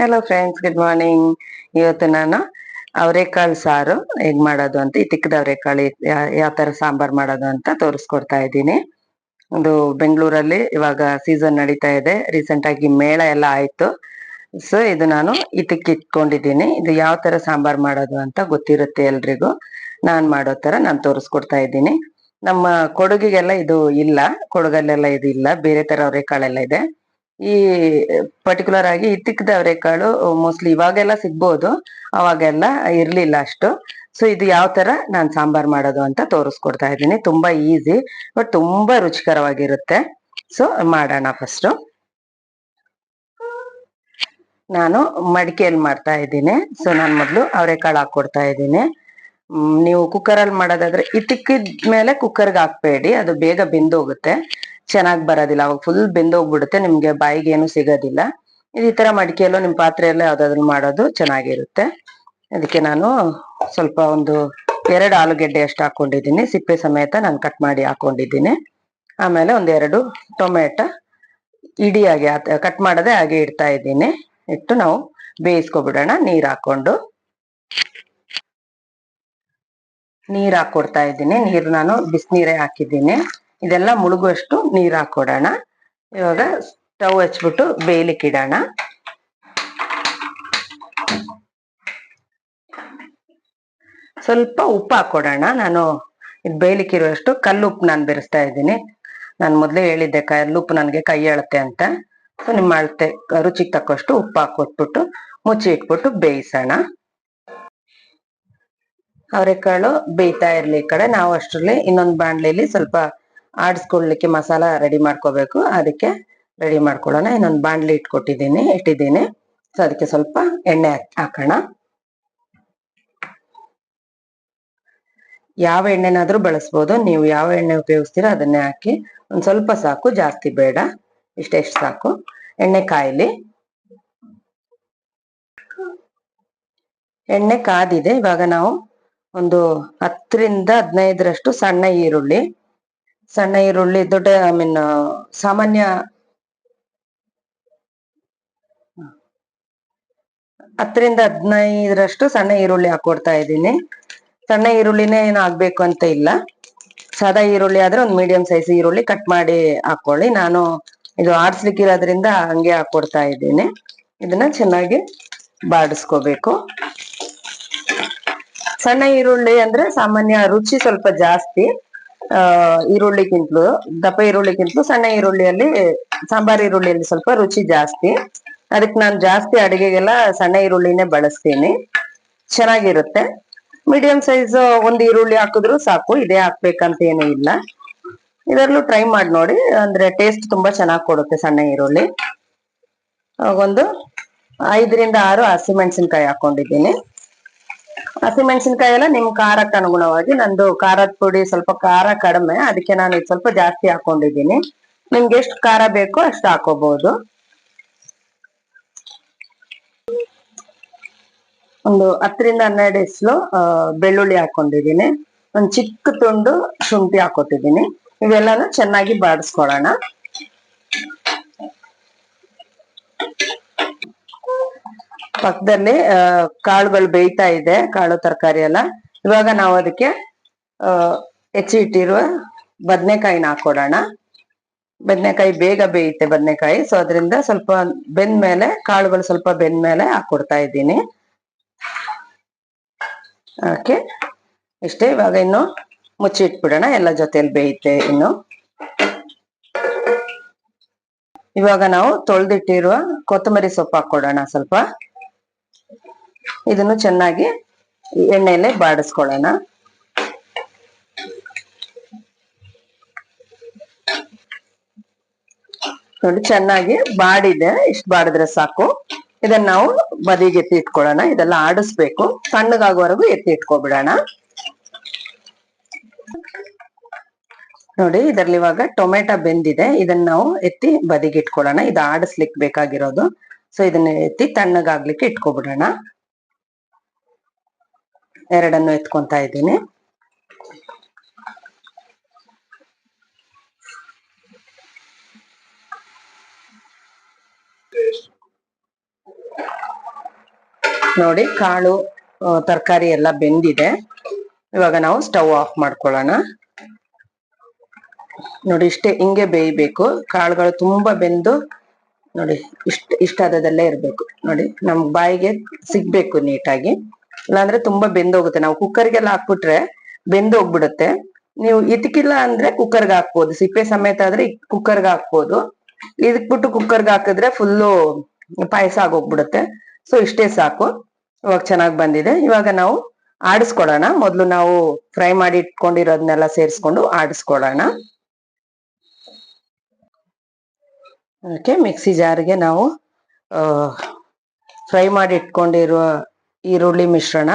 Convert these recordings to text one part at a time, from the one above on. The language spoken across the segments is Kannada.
ಹಲೋ ಫ್ರೆಂಡ್ಸ್ ಗುಡ್ ಮಾರ್ನಿಂಗ್ ಇವತ್ತು ನಾನು ಅವರೆಕಾಳು ಸಾರು ಹೇಗ್ ಮಾಡೋದು ಅಂತ, ಈ ತಿಕ್ಕದ ಅವರೆಕಾಳು ಯಾವ ತರ ಸಾಂಬಾರ್ ಮಾಡೋದು ಅಂತ ತೋರಿಸ್ಕೊಡ್ತಾ ಇದ್ದೀನಿ. ಒಂದು ಬೆಂಗಳೂರಲ್ಲಿ ಇವಾಗ ಸೀಸನ್ ನಡೀತಾ ಇದೆ ರೀಸೆಂಟ್ ಆಗಿ ಮೇಳ ಎಲ್ಲ ಆಯ್ತು. ಸೊ ಇದು ನಾನು ಇದಕ್ಕೆ ಇಟ್ಕೊಂಡಿದ್ದೀನಿ. ಇದು ಯಾವ ತರ ಸಾಂಬಾರ್ ಮಾಡೋದು ಅಂತ ಗೊತ್ತಿರುತ್ತೆ ಎಲ್ರಿಗೂ. ನಾನ್ ಮಾಡೋ ತರ ನಾನು ತೋರಿಸ್ಕೊಡ್ತಾ ಇದ್ದೀನಿ. ನಮ್ಮ ಕೊಡಗಿಗೆಲ್ಲ ಇದು ಇಲ್ಲ, ಕೊಡಗಲ್ಲೆಲ್ಲ ಇದು ಇಲ್ಲ, ಬೇರೆ ತರ ಅವರೆಕಾಳೆಲ್ಲ ಇದೆ. ಈ ಪರ್ಟಿಕ್ಯುಲರ್ ಆಗಿ ಇತ್ತಿಕ್ಕದ ತಿಕ್ಕದ ಅವರೆಕಾಳು ಮೋಸ್ಟ್ಲಿ ಇವಾಗೆಲ್ಲ ಸಿಗ್ಬೋದು, ಅವಾಗೆಲ್ಲ ಇರ್ಲಿಲ್ಲ ಅಷ್ಟು. ಸೊ ಇದು ಯಾವ ತರ ನಾನು ಸಾಂಬಾರ್ ಮಾಡೋದು ಅಂತ ತೋರಿಸ್ಕೊಡ್ತಾ ಇದ್ದೀನಿ. ತುಂಬಾ ಈಸಿ ಬಟ್ ತುಂಬಾ ರುಚಿಕರವಾಗಿರುತ್ತೆ. ಸೊ ಮಾಡೋಣ ಫಸ್ಟ್ ನಾನು ಮಡಿಕೆಯಲ್ಲಿ ಮಾಡ್ತಾ ಇದ್ದೀನಿ. ಸೊ ನಾನು ಮೊದಲು ಅವರೆಕಾಳು ಹಾಕೊಡ್ತಾ ಇದ್ದೀನಿ. ನೀವು ಕುಕ್ಕರಲ್ಲಿ ಮಾಡೋದಾದ್ರೆ ಈ ತಿಕ್ಕಿದ ಮೇಲೆ ಕುಕ್ಕರ್ಗೆ ಹಾಕ್ಬೇಡಿ, ಅದು ಬೇಗ ಬೆಂದೋಗುತ್ತೆ. ಚೆನ್ನಾಗಿ ಬರೋದಿಲ್ಲ, ಅವಾಗ ಫುಲ್ ಬೆಂದೋಗ್ಬಿಡುತ್ತೆ, ನಿಮ್ಗೆ ಬಾಯಿಗೆ ಏನು ಸಿಗೋದಿಲ್ಲ. ಇದು ಈ ತರ ಮಡಿಕೆಯಲ್ಲೋ ನಿಮ್ ಪಾತ್ರೆಯಲ್ಲೋ ಯಾವ್ದಾದ್ರು ಮಾಡೋದು ಚೆನ್ನಾಗಿರುತ್ತೆ. ಅದಕ್ಕೆ ನಾನು ಸ್ವಲ್ಪ ಒಂದು ಎರಡು ಆಲೂಗೆಡ್ಡೆ ಅಷ್ಟು ಹಾಕೊಂಡಿದ್ದೀನಿ. ಸಿಪ್ಪೆ ಸಮೇತ ನಾನು ಕಟ್ ಮಾಡಿ ಹಾಕೊಂಡಿದ್ದೀನಿ. ಆಮೇಲೆ ಒಂದೆರಡು ಟೊಮೆಟೊ ಇಡಿಯಾಗಿ ಕಟ್ ಮಾಡದೆ ಹಾಗೆ ಇಡ್ತಾ ಇದ್ದೀನಿ. ಇಟ್ಟು ನಾವು ಬೇಯಿಸ್ಕೊಬಿಡೋಣ, ನೀರು ಹಾಕೊಂಡು ನೀರ್ ಹಾಕೊಡ್ತಾ ಇದ್ದೀನಿ. ನೀರ್ ನಾನು ಬಿಸಿನೀರೇ ಹಾಕಿದ್ದೀನಿ. ಇದೆಲ್ಲ ಮುಳುಗುವಷ್ಟು ನೀರ್ ಹಾಕೊಡೋಣ. ಇವಾಗ ಸ್ಟವ್ ಹಚ್ಬಿಟ್ಟು ಬೇಯ್ಲಿಕ್ಕೆ ಇಡೋಣ. ಸ್ವಲ್ಪ ಉಪ್ಪು ಹಾಕೊಡೋಣ. ನಾನು ಇದು ಇರುವಷ್ಟು ಕಲ್ಲುಪ್ಪು ನಾನು ಬೆರೆಸ್ತಾ ಇದ್ದೀನಿ. ನಾನು ಮೊದಲೇ ಹೇಳಿದ್ದೆ ಕಲ್ಲುಪ್ಪು ನನಗೆ ಕೈ ಅಳತೆ ಅಂತ. ಸೊ ನಿಮ್ಮ ಅಳತೆ, ರುಚಿಗೆ ತಕ್ಕಷ್ಟು ಉಪ್ಪು ಹಾಕೊಟ್ಬಿಟ್ಟು ಮುಚ್ಚಿ ಇಟ್ಬಿಟ್ಟು ಬೇಯಿಸೋಣ. ಅವರೆಕಾಳು ಬೇಯ್ತಾ ಇರ್ಲಿ ಈ ಕಡೆ. ನಾವು ಅಷ್ಟರಲ್ಲಿ ಇನ್ನೊಂದು ಬಾಣ್ಲಿಲಿ ಸ್ವಲ್ಪ ಆಡಿಸ್ಕೊಳ್ಲಿಕ್ಕೆ ಮಸಾಲ ರೆಡಿ ಮಾಡ್ಕೋಬೇಕು. ಅದಕ್ಕೆ ರೆಡಿ ಮಾಡ್ಕೊಳ್ಳೋಣ. ಇನ್ನೊಂದು ಬಾಣ್ಲಿ ಇಟ್ಕೊಟ್ಟಿದ್ದೀನಿ, ಇಟ್ಟಿದ್ದೀನಿ. ಸೊ ಅದಕ್ಕೆ ಸ್ವಲ್ಪ ಎಣ್ಣೆ ಹಾಕ್- ಹಾಕೋಣ. ಯಾವ ಎಣ್ಣೆನಾದ್ರೂ ಬಳಸ್ಬೋದು. ನೀವು ಯಾವ ಎಣ್ಣೆ ಉಪಯೋಗಿಸ್ತೀರಾ ಅದನ್ನೇ ಹಾಕಿ. ಒಂದ್ ಸ್ವಲ್ಪ ಸಾಕು, ಜಾಸ್ತಿ ಬೇಡ. ಇಷ್ಟೆಷ್ಟು ಸಾಕು. ಎಣ್ಣೆ ಕಾಯಿಲಿ. ಎಣ್ಣೆ ಕಾದಿದೆ. ಇವಾಗ ನಾವು ಒಂದು ಹತ್ತರಿಂದ ಹದಿನೈದರಷ್ಟು ಸಣ್ಣ ಈರುಳ್ಳಿ. ಸಣ್ಣ ಈರುಳ್ಳಿ ದೊಡ್ಡ, ಐ ಮೀನ್, ಸಾಮಾನ್ಯ ಹತ್ತರಿಂದ ಹದಿನೈದರಷ್ಟು ಸಣ್ಣ ಈರುಳ್ಳಿ ಹಾಕೊಡ್ತಾ ಇದ್ದೀನಿ. ಸಣ್ಣ ಈರುಳ್ಳಿನೇ ಏನು ಆಗ್ಬೇಕು ಅಂತ ಇಲ್ಲ. ಸಾದಾ ಈರುಳ್ಳಿ ಆದ್ರೆ ಒಂದು ಮೀಡಿಯಂ ಸೈಜ್ ಈರುಳ್ಳಿ ಕಟ್ ಮಾಡಿ ಹಾಕೊಳ್ಳಿ. ನಾನು ಇದು ಆಡ್ಸ್ಲಿಕ್ಕಿರೋದ್ರಿಂದ ಹಂಗೆ ಹಾಕೊಡ್ತಾ ಇದ್ದೀನಿ. ಇದನ್ನ ಚೆನ್ನಾಗಿ ಬಾಡಿಸ್ಕೋಬೇಕು. ಸಣ್ಣ ಈರುಳ್ಳಿ ಅಂದ್ರೆ ಸಾಮಾನ್ಯ ರುಚಿ ಸ್ವಲ್ಪ ಜಾಸ್ತಿ, ಆ, ಈರುಳ್ಳಿಗಿಂತಲೂ, ದಪ್ಪ ಈರುಳ್ಳಿಗಿಂತಲೂ ಸಣ್ಣ ಈರುಳ್ಳಿಯಲ್ಲಿ, ಸಾಂಬಾರ್ ಈರುಳ್ಳಿಯಲ್ಲಿ ಸ್ವಲ್ಪ ರುಚಿ ಜಾಸ್ತಿ. ಅದಕ್ಕೆ ನಾನು ಜಾಸ್ತಿ ಅಡಿಗೆಗೆಲ್ಲ ಸಣ್ಣ ಈರುಳ್ಳಿನೇ ಬಳಸ್ತೀನಿ. ಚೆನ್ನಾಗಿರುತ್ತೆ. ಮೀಡಿಯಂ ಸೈಜ್ ಒಂದು ಈರುಳ್ಳಿ ಹಾಕಿದ್ರು ಸಾಕು, ಇದೇ ಹಾಕ್ಬೇಕಂತ ಏನೂ ಇಲ್ಲ. ಇದರಲ್ಲೂ ಟ್ರೈ ಮಾಡಿ ನೋಡಿ, ಅಂದ್ರೆ ಟೇಸ್ಟ್ ತುಂಬಾ ಚೆನ್ನಾಗಿ ಕೊಡುತ್ತೆ ಸಣ್ಣ ಈರುಳ್ಳಿ. ಒಂದು ಐದರಿಂದ ಆರು ಹಸಿಮೆಣಸಿನ್ಕಾಯಿ ಹಾಕೊಂಡಿದ್ದೀನಿ. ಹಸಿಮೆಣಸಿನ್ಕಾಯಿ ಎಲ್ಲ ನಿಮ್ ಖಾರಕ್ಕೆ ಅನುಗುಣವಾಗಿ ನಂದು ಖಾರದ ಪುಡಿ ಸ್ವಲ್ಪ ಖಾರ ಕಡಿಮೆ, ಅದಕ್ಕೆ ನಾನು ಇದು ಸ್ವಲ್ಪ ಜಾಸ್ತಿ ಹಾಕೊಂಡಿದ್ದೀನಿ. ನಿಮ್ಗೆ ಎಷ್ಟು ಖಾರ ಬೇಕೋ ಅಷ್ಟು ಹಾಕೋಬಹುದು ಒಂದು ಹತ್ತರಿಂದ ಹನ್ನೆರಡು ಇಸ್ಲು ಬೆಳ್ಳುಳ್ಳಿ ಹಾಕೊಂಡಿದ್ದೀನಿ. ಒಂದು ಚಿಕ್ಕ ತುಂಡು ಶುಂಠಿ ಹಾಕೋತಿದ್ದೀನಿ ಇವೆಲ್ಲಾನು ಚೆನ್ನಾಗಿ ಬಾಡಿಸ್ಕೊಳ್ಳೋಣ. ಪಕ್ಕದಲ್ಲಿ ಕಾಳುಗಳು ಬೇಯ್ತಾ ಇದೆ, ಕಾಳು ತರಕಾರಿ ಎಲ್ಲ. ಇವಾಗ ನಾವು ಅದಕ್ಕೆ ಹೆಚ್ಚಿ ಇಟ್ಟಿರುವ ಬದನೆಕಾಯಿನ ಹಾಕೊಡೋಣ. ಬದನೆಕಾಯಿ ಬೇಗ ಬೇಯುತ್ತೆ ಬದನೆಕಾಯಿ ಸೊ ಅದರಿಂದ ಸ್ವಲ್ಪ ಬೆಂದ ಮೇಲೆ, ಕಾಳುಗಳು ಸ್ವಲ್ಪ ಬೆಂದ ಮೇಲೆ ಹಾಕೊಡ್ತಾ ಇದ್ದೀನಿ. ಓಕೆ. ಇಷ್ಟೇ, ಇವಾಗ ಇನ್ನು ಮುಚ್ಚಿ ಇಟ್ಬಿಡೋಣ, ಎಲ್ಲ ಜೊತೆಯಲ್ಲಿ ಬೇಯುತ್ತೆ ಇನ್ನು. ಇವಾಗ ನಾವು ತೊಳೆದಿಟ್ಟಿರುವ ಕೊತ್ತಂಬರಿ ಸೊಪ್ಪು ಹಾಕೊಡೋಣ ಸ್ವಲ್ಪ. ಇದನ್ನು ಚೆನ್ನಾಗಿ ಎಣ್ಣೆಯಲ್ಲೇ ಬಾಡಿಸ್ಕೊಳ್ಳೋಣ. ನೋಡಿ, ಚೆನ್ನಾಗಿ ಬಾಡಿದೆ. ಇಷ್ಟು ಬಾಡಿದ್ರೆ ಸಾಕು. ಇದನ್ನ ನಾವು ಬದಿಗೆ ಎತ್ತಿ ಇಟ್ಕೊಳ್ಳೋಣ. ಇದೆಲ್ಲ ಆಡಿಸ್ಬೇಕು. ತಣ್ಣಗಾಗುವವರೆಗೂ ಎತ್ತಿ ಇಟ್ಕೊಬಿಡೋಣ. ನೋಡಿ, ಇದರಲ್ಲಿ ಇವಾಗ ಟೊಮೆಟೊ ಬೆಂದಿದೆ. ಇದನ್ನ ನಾವು ಎತ್ತಿ ಬದಿಗೆ ಇಟ್ಕೊಳ್ಳೋಣ. ಇದು ಆಡಿಸ್ಲಿಕ್ಕೆ ಬೇಕಾಗಿರೋದು. ಸೊ ಇದನ್ನ ಎತ್ತಿ ತಣ್ಣಗಾಗ್ಲಿಕ್ಕೆ ಇಟ್ಕೊಬಿಡೋಣ. ಎರಡನ್ನು ಎತ್ಕೊಂತ ಇದ್ದೀನಿ. ನೋಡಿ ಕಾಳು ತರಕಾರಿ ಎಲ್ಲ ಬೆಂದಿದೆ. ಇವಾಗ ನಾವು ಸ್ಟವ್ ಆಫ್ ಮಾಡ್ಕೊಳ್ಳೋಣ. ನೋಡಿ ಇಷ್ಟೇ ಹಿಂಗೆ ಬೇಯಬೇಕು. ಕಾಳುಗಳು ತುಂಬಾ ಬೆಂದು ನೋಡಿ ಇಷ್ಟ ಇಷ್ಟಾದದಲ್ಲೇ ಇರ್ಬೇಕು. ನೋಡಿ ನಮ್ ಬಾಯಿಗೆ ಸಿಗ್ಬೇಕು ನೀಟಾಗಿ. ಇಲ್ಲಾಂದ್ರೆ ತುಂಬಾ ಬೆಂದೋಗುತ್ತೆ. ನಾವು ಕುಕ್ಕರ್ಗೆಲ್ಲ ಹಾಕ್ಬಿಟ್ರೆ ಬೆಂದೋಗ್ಬಿಡುತ್ತೆ. ನೀವು ಇದಕ್ಕಿಲ್ಲ ಅಂದ್ರೆ ಕುಕ್ಕರ್ಗೆ ಹಾಕ್ಬೋದು. ಸಿಪ್ಪೆ ಸಮೇತ ಆದ್ರೆ ಕುಕ್ಕರ್ಗೆ ಹಾಕ್ಬೋದು. ಇದಕ್ ಬಿಟ್ಟು ಕುಕ್ಕರ್ಗೆ ಹಾಕಿದ್ರೆ ಫುಲ್ಲು ಪಾಯಸ ಆಗೋಗ್ಬಿಡುತ್ತೆ. ಸೊ ಇಷ್ಟೇ ಸಾಕು. ಇವಾಗ ಚೆನ್ನಾಗ್ ಬಂದಿದೆ. ಇವಾಗ ನಾವು ಆಡಿಸ್ಕೊಳ್ಳೋಣ. ಮೊದ್ಲು ನಾವು ಫ್ರೈ ಮಾಡಿ ಇಟ್ಕೊಂಡಿರೋದನ್ನೆಲ್ಲ ಸೇರಿಸ್ಕೊಂಡು ಆಡಿಸ್ಕೊಳ್ಳೋಣ. ಅದಕ್ಕೆ ಮಿಕ್ಸಿ ಜಾರ್ಗೆ ನಾವು ಫ್ರೈ ಮಾಡಿ ಇಟ್ಕೊಂಡಿರುವ ಈರುಳ್ಳಿ ಮಿಶ್ರಣ.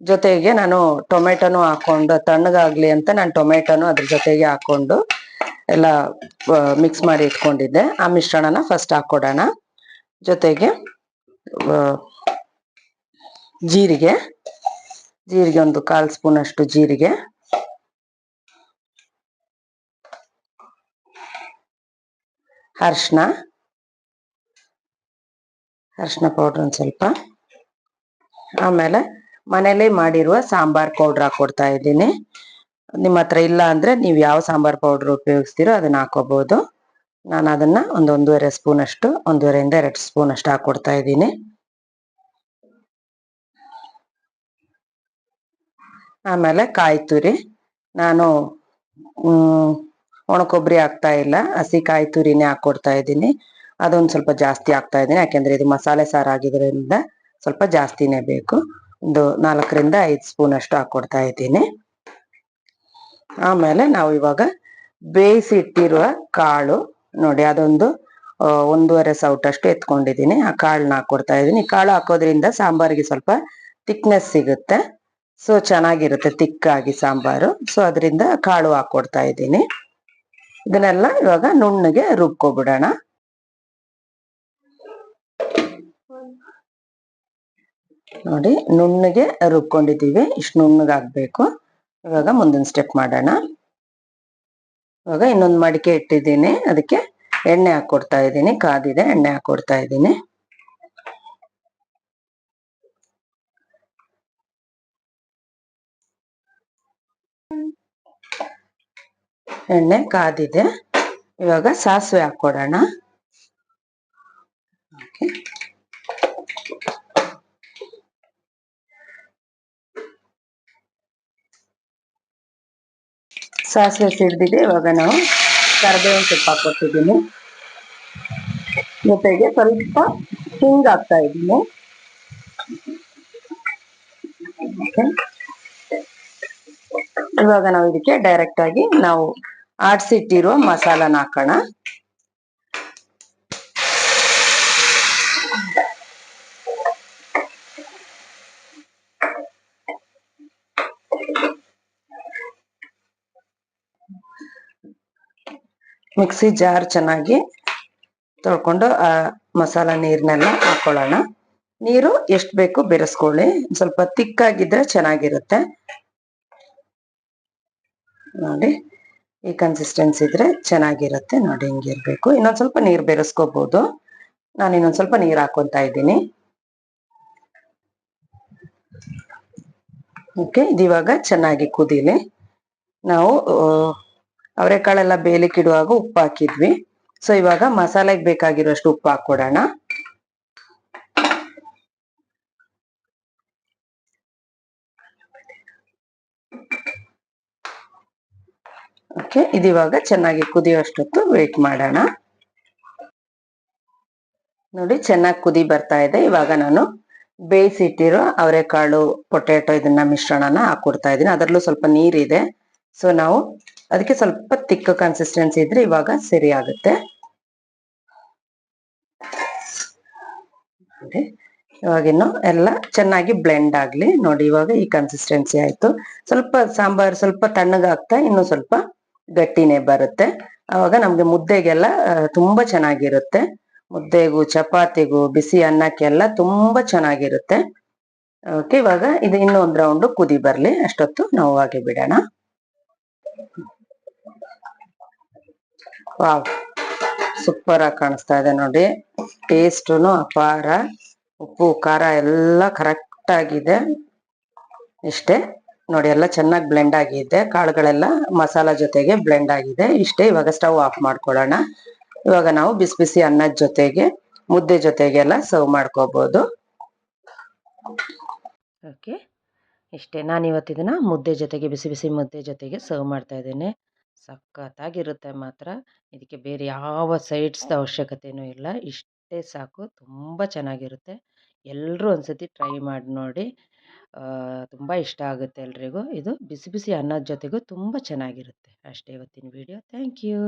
ಜೊತೆಗೆ ನಾನು ಟೊಮೆಟೊನು ಹಾಕೊಂಡು, ತಣ್ಣಗಾಗ್ಲಿ ಅಂತ ನಾನು ಟೊಮೆಟೊನು ಅದ್ರ ಜೊತೆಗೆ ಹಾಕೊಂಡು ಎಲ್ಲ ಮಿಕ್ಸ್ ಮಾಡಿ ಇಟ್ಕೊಂಡಿದ್ದೆ. ಆ ಮಿಶ್ರಣನ ಫಸ್ಟ್ ಹಾಕೊಡೋಣ. ಜೊತೆಗೆ ಜೀರಿಗೆ. ಜೀರಿಗೆ ಒಂದು ಕಾಲ್ ಸ್ಪೂನ್ ಅಷ್ಟು ಜೀರಿಗೆ. ಅರ್ಶಿನ ಅರ್ಶಿನ ಪೌಡ್ರ್ ಒಂದು ಸ್ವಲ್ಪ. ಆಮೇಲೆ ಮನೇಲಿ ಮಾಡಿರುವ ಸಾಂಬಾರ್ ಪೌಡ್ರ್ ಹಾಕೊಡ್ತಾ ಇದ್ದೀನಿ. ನಿಮ್ಮ ಹತ್ರ ಇಲ್ಲ ಅಂದ್ರೆ ನೀವು ಯಾವ ಸಾಂಬಾರ್ ಪೌಡ್ರ್ ಉಪಯೋಗಿಸ್ತೀರೋ ಅದನ್ನ ಹಾಕೋಬಹುದು ನಾನು ಅದನ್ನ ಒಂದು ಸ್ಪೂನ್ ಅಷ್ಟು, ಒಂದೂವರೆಯಿಂದ ಎರಡು ಸ್ಪೂನ್ ಅಷ್ಟು ಹಾಕೊಡ್ತಾ ಇದ್ದೀನಿ. ಆಮೇಲೆ ಕಾಯಿ ತುರಿ. ನಾನು, ಹ್ಮ್ ಒಣ ಕೊಬ್ಬರಿ ಹಾಕ್ತಾ ಇಲ್ಲ. ಹಸಿ ಕಾಯಿ ತುರಿನೇ ಹಾಕೊಡ್ತಾ ಇದ್ದೀನಿ. ಅದೊಂದು ಸ್ವಲ್ಪ ಜಾಸ್ತಿ ಹಾಕ್ತಾ ಇದ್ದೀನಿ. ಯಾಕೆಂದ್ರೆ ಇದು ಮಸಾಲೆ ಸಾರು ಆಗಿದ್ರಿಂದ ಸ್ವಲ್ಪ ಜಾಸ್ತಿನೇ ಬೇಕು. ಒಂದು ನಾಲ್ಕರಿಂದ ಐದು ಸ್ಪೂನ್ ಅಷ್ಟು ಹಾಕೊಡ್ತಾ ಇದ್ದೀನಿ. ಆಮೇಲೆ ನಾವು ಇವಾಗ ಬೇಯಿಸಿ ಇಟ್ಟಿರುವ ಕಾಳು ನೋಡಿ, ಅದೊಂದು ಒಂದೂವರೆ ಸೌಟಷ್ಟು ಎತ್ಕೊಂಡಿದ್ದೀನಿ. ಆ ಕಾಳನ್ನ ಹಾಕೊಡ್ತಾ ಇದ್ದೀನಿ. ಕಾಳು ಹಾಕೋದ್ರಿಂದ ಸಾಂಬಾರಿಗೆ ಸ್ವಲ್ಪ ತಿಕ್ನೆಸ್ ಸಿಗುತ್ತೆ. ಸೊ ಚೆನ್ನಾಗಿರುತ್ತೆ ತಿಕ್ಕಾಗಿ ಸಾಂಬಾರು. ಸೊ ಅದರಿಂದ ಕಾಳು ಹಾಕೊಡ್ತಾ ಇದ್ದೀನಿ. ಇದನ್ನೆಲ್ಲ ಇವಾಗ ನುಣ್ಣಗೆ ರುಬ್ಕೊಬಿಡೋಣ. ನೋಡಿ, ನುಣ್ಣಗೆ ರುಬ್ಕೊಂಡಿದ್ದೀವಿ. ಇಷ್ಟು ನುಣ್ಣಗಾಗಬೇಕು ಇವಾಗ ಮುಂದಿನ ಸ್ಟೆಪ್ ಮಾಡೋಣ. ಇವಾಗ ಇನ್ನೊಂದು ಮಡಿಕೆ ಇಟ್ಟಿದ್ದೀನಿ. ಅದಕ್ಕೆ ಎಣ್ಣೆ ಹಾಕ್ಕೊಡ್ತಾ ಇದ್ದೀನಿ. ಕಾದಿದೆ, ಎಣ್ಣೆ ಹಾಕ್ಕೊಡ್ತಾ ಇದ್ದೀನಿ. ಎಣ್ಣೆ ಕಾದಿದೆ. ಇವಾಗ ಸಾಸಿವೆ ಹಾಕೊಡೋಣ. ಸಾಸಿವೆ ಸಿಡ್ದಿದೆ, ಇವಾಗ ನಾವು ಕರಿಬೇವಿನ ಸೊಪ್ಪು ಹಾಕೊಟ್ಟಿದ್ದೀನಿ ಜೊತೆಗೆ ಸ್ವಲ್ಪ ಹಿಂಗ್ ಹಾಕ್ತಾ ಇದ್ದೀನಿ. ಇವಾಗ ನಾವು ಇದಕ್ಕೆ ಡೈರೆಕ್ಟ್ ಆಗಿ ನಾವು ಆಡ್ಸಿಟ್ಟಿರೋ ಮಸಾಲಾನ ಹಾಕೋಣ. ಮಿಕ್ಸಿ ಜಾರ್ ಚೆನ್ನಾಗಿ ತೊಳ್ಕೊಂಡು, ಆ, ಮಸಾಲ ನೀರ್ನೆಲ್ಲ ಹಾಕೊಳ್ಳೋಣ. ನೀರು ಎಷ್ಟು ಬೇಕು ಬೆರೆಸ್ಕೊಳ್ಳಿ. ಸ್ವಲ್ಪ ತಿಕ್ಕಾಗಿದ್ರೆ ಚೆನ್ನಾಗಿರುತ್ತೆ. ನೋಡಿ, ಈ ಕನ್ಸಿಸ್ಟೆನ್ಸಿ ಇದ್ರೆ ಚೆನ್ನಾಗಿರುತ್ತೆ. ನೋಡಿ ಹಿಂಗಿರ್ಬೇಕು ಇನ್ನೊಂದ್ ಸ್ವಲ್ಪ ನೀರ್ ಬೆರೆಸ್ಕೋಬಹುದು ನಾನು ಇನ್ನೊಂದ್ ಸ್ವಲ್ಪ ನೀರ್ ಹಾಕೊಂತ ಇದ್ದೀನಿ. ಓಕೆ ಇದಿವಾಗ ಚೆನ್ನಾಗಿ ಕುದೀಲಿ. ನಾವು ಅವರೆಕಾಳೆಲ್ಲ ಬೇಲಿಕ್ಕೆ ಇಡುವಾಗ ಉಪ್ಪು ಹಾಕಿದ್ವಿ. ಸೊ ಇವಾಗ ಮಸಾಲೆಗೆ ಬೇಕಾಗಿರೋಷ್ಟು ಉಪ್ಪು ಹಾಕೊಡೋಣ ಓಕೆ ಇದಿವಾಗ ಚೆನ್ನಾಗಿ ಕುದಿಯೋಷ್ಟೊತ್ತು ವೇಟ್ ಮಾಡೋಣ. ನೋಡಿ, ಚೆನ್ನಾಗಿ ಕುದಿ ಬರ್ತಾ ಇದೆ. ಇವಾಗ ನಾನು ಬೇಯಿಸಿಟ್ಟಿರೋ ಅವರೆಕಾಳು ಪೊಟ್ಯಾಟೊ ಇದನ್ನ ಮಿಶ್ರಣನ ಹಾಕೊಡ್ತಾ ಇದ್ದೀನಿ. ಅದರಲ್ಲೂ ಸ್ವಲ್ಪ ನೀರಿದೆ. ಸೊ ನಾವು ಅದಕ್ಕೆ ಸ್ವಲ್ಪ ತಿಕ್ಕ ಕನ್ಸಿಸ್ಟೆನ್ಸಿ ಇದ್ರೆ ಇವಾಗ ಸರಿ ಆಗುತ್ತೆ. ಇವಾಗಿನ್ನು ಎಲ್ಲ ಚೆನ್ನಾಗಿ ಬ್ಲೆಂಡ್ ಆಗ್ಲಿ. ನೋಡಿ, ಇವಾಗ ಈ ಕನ್ಸಿಸ್ಟೆನ್ಸಿ ಆಯ್ತು. ಸ್ವಲ್ಪ ಸಾಂಬಾರ್ ಸ್ವಲ್ಪ ತಣ್ಣಗಾಗ್ತಾ ಇನ್ನು ಸ್ವಲ್ಪ ಗಟ್ಟಿನೇ ಬರುತ್ತೆ. ಅವಾಗ ನಮ್ಗೆ ಮುದ್ದೆಗೆಲ್ಲ ತುಂಬಾ ಚೆನ್ನಾಗಿರುತ್ತೆ. ಮುದ್ದೆಗೂ, ಚಪಾತಿಗೂ, ಬಿಸಿ ಅನ್ನಕ್ಕೆಲ್ಲ ತುಂಬಾ ಚೆನ್ನಾಗಿರುತ್ತೆ. ಓಕೆ ಇವಾಗ ಇದು ಇನ್ನೊಂದು ರೌಂಡ್ ಕುದಿ ಬರ್ಲಿ. ಅಷ್ಟೊತ್ತು ನೋವಾಗಿ ಬಿಡೋಣ. ವಾವ್, ಸೂಪರ್ ಆಗಿ ಕಾಣಿಸ್ತಾ ಇದೆ ನೋಡಿ. ಟೇಸ್ಟುನು ಅಪಾರ, ಉಪ್ಪು, ಖಾರ ಎಲ್ಲ ಕರೆಕ್ಟ್ ಆಗಿದೆ. ಇಷ್ಟೇ, ನೋಡಿ ಎಲ್ಲ ಚೆನ್ನಾಗಿ ಬ್ಲೆಂಡ್ ಆಗಿದೆ. ಕಾಳುಗಳೆಲ್ಲ ಮಸಾಲ ಜೊತೆಗೆ ಬ್ಲೆಂಡ್ ಆಗಿದೆ. ಇಷ್ಟೇ, ಇವಾಗ ಸ್ಟವ್ ಆಫ್ ಮಾಡ್ಕೊಳ್ಳೋಣ. ಇವಾಗ ನಾವು ಬಿಸಿ ಬಿಸಿ ಅನ್ನದ ಜೊತೆಗೆ, ಮುದ್ದೆ ಜೊತೆಗೆಲ್ಲ ಸರ್ವ್ ಮಾಡ್ಕೋಬಹುದು ಓಕೆ, ಇಷ್ಟೇ. ನಾನು ಇವತ್ತಿದನ್ನ ಮುದ್ದೆ ಜೊತೆಗೆ, ಬಿಸಿ ಬಿಸಿ ಮುದ್ದೆ ಜೊತೆಗೆ ಸರ್ವ್ ಮಾಡ್ತಾ ಇದ್ದೇನೆ. ಸಖತ್ತಾಗಿರುತ್ತೆ ಮಾತ್ರ. ಇದಕ್ಕೆ ಬೇರೆ ಯಾವ ಸೈಡ್ಸ್ದ ಅವಶ್ಯಕತೆಯೂ ಇಲ್ಲ. ಇಷ್ಟೇ ಸಾಕು. ತುಂಬ ಚೆನ್ನಾಗಿರುತ್ತೆ. ಎಲ್ಲರೂ ಒಂದ್ಸತಿ ಟ್ರೈ ಮಾಡಿ ನೋಡಿ. ತುಂಬ ಇಷ್ಟ ಆಗುತ್ತೆ ಎಲ್ರಿಗೂ. ಇದು ಬಿಸಿ ಬಿಸಿ ಅನ್ನದ ಜೊತೆಗೂ ತುಂಬ ಚೆನ್ನಾಗಿರುತ್ತೆ ಅಷ್ಟೇ ಇವತ್ತಿನ ವಿಡಿಯೋ. Thank you.